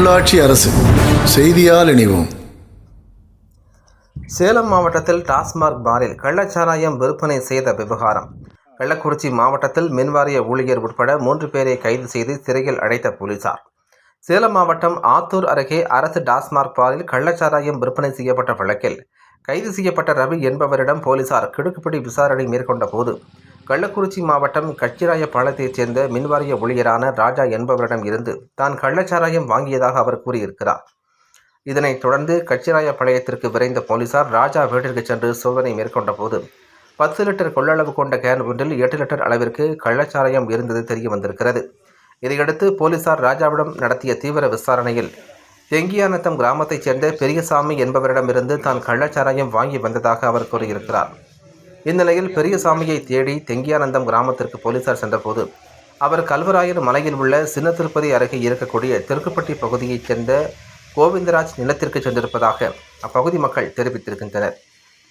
உள்ளாட்சி அரசு. செய்தியால் இணைவோம். சேலம் மாவட்டத்தில் டாஸ்மாக் பாரில் கள்ளச்சாராயம் விற்பனை செய்த விவகாரம். கள்ளக்குறிச்சி மாவட்டத்தில் மின்வாரிய ஊழியர் உட்பட மூன்று பேரை கைது செய்து சிறையில் அடைத்த போலீசார். சேலம் மாவட்டம் ஆத்தூர் அருகே அரசு டாஸ்மாக் பாரில் கள்ளச்சாராயம் விற்பனை செய்யப்பட்ட வழக்கில் கைது செய்யப்பட்ட ரவி என்பவரிடம் போலீசார் கிடுக்குப்பிடி விசாரணை மேற்கொண்ட போது கள்ளக்குறிச்சி மாவட்டம் கச்சிராயபாளையத்தைச் சேர்ந்த மின்வாரிய ஊழியரான ராஜா என்பவரிடம் இருந்து தான் கள்ளச்சாராயம் வாங்கியதாக அவர் கூறியிருக்கிறார். இதனைத் தொடர்ந்து கச்சிராயபாளையத்திற்கு விரைந்த போலீசார் ராஜா வீட்டிற்கு சென்று சோதனை மேற்கொண்ட போது பத்து லிட்டர் கொள்ளளவு கொண்ட கேன் ஒன்றில் எட்டு லிட்டர் அளவிற்கு கள்ளச்சாராயம் இருந்தது தெரிய வந்திருக்கிறது. இதையடுத்து போலீசார் ராஜாவிடம் நடத்திய தீவிர விசாரணையில் எங்கியானத்தம் கிராமத்தைச் சேர்ந்த பெரியசாமி என்பவரிடமிருந்து தான் கள்ளச்சாராயம் வாங்கி வந்ததாக அவர் கூறியிருக்கிறார். இந்நிலையில் பெரியசாமியை தேடி தெங்கியானந்தம் கிராமத்திற்கு போலீசார் சென்றபோது அவர் கல்வராயர் மலையில் உள்ள சின்ன திருப்பதி அருகே இருக்கக்கூடிய தெற்குப்பட்டி பகுதியைச் சேர்ந்த கோவிந்தராஜ் நிலத்திற்கு சென்றிருப்பதாக அப்பகுதி மக்கள் தெரிவித்திருக்கின்றனர்.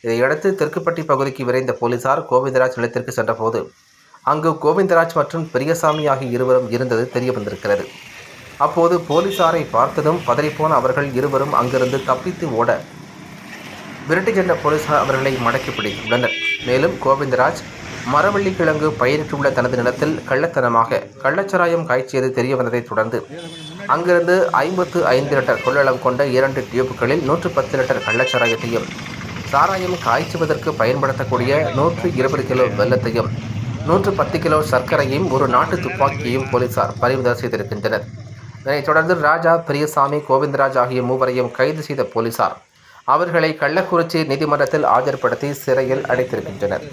இதையடுத்து தெற்குப்பட்டி பகுதிக்கு விரைந்த போலீசார் கோவிந்தராஜ் நிலத்திற்கு சென்றபோது அங்கு கோவிந்தராஜ் மற்றும் பெரியசாமி ஆகிய இருவரும் இருந்தது தெரிய வந்திருக்கிறது அப்போது போலீசாரை பார்த்ததும் பதறிப்போன அவர்கள் இருவரும் அங்கிருந்து தப்பித்து ஓட விரட்டி சென்ற போலீசார் அவர்களை மடக்கி பிடித்துள்ளனர் மேலும் கோவிந்தராஜ் மரவள்ளி கிழங்கு பயிரிட்டுள்ள தனது நிலத்தில் கள்ளத்தனமாக கள்ளச்சாராயம் காய்ச்சியது தெரிய வந்ததைத் தொடர்ந்து அங்கிருந்து ஐம்பத்து ஐந்து லிட்டர் கொள்ளளவு கொண்ட இரண்டு டியூப்களில் நூற்று பத்து லிட்டர் கள்ளச்சாராயத்தையும் சாராயம் காய்ச்சுவதற்கு பயன்படுத்தக்கூடிய நூற்று இருபது கிலோ வெல்லத்தையும் நூற்று பத்து கிலோ சர்க்கரையும் ஒரு நாட்டு துப்பாக்கியையும் போலீசார் பறிமுதல் செய்திருக்கின்றனர். இதனைத் தொடர்ந்து ராஜா பெரியசாமி கோவிந்தராஜ் ஆகிய மூவரையும் கைது செய்த போலீசார் அவர்களை கள்ளக்குறிச்சி நீதிமன்றத்தில் ஆஜர்படுத்தி சிறையில் அடைத்திருக்கின்றனர்.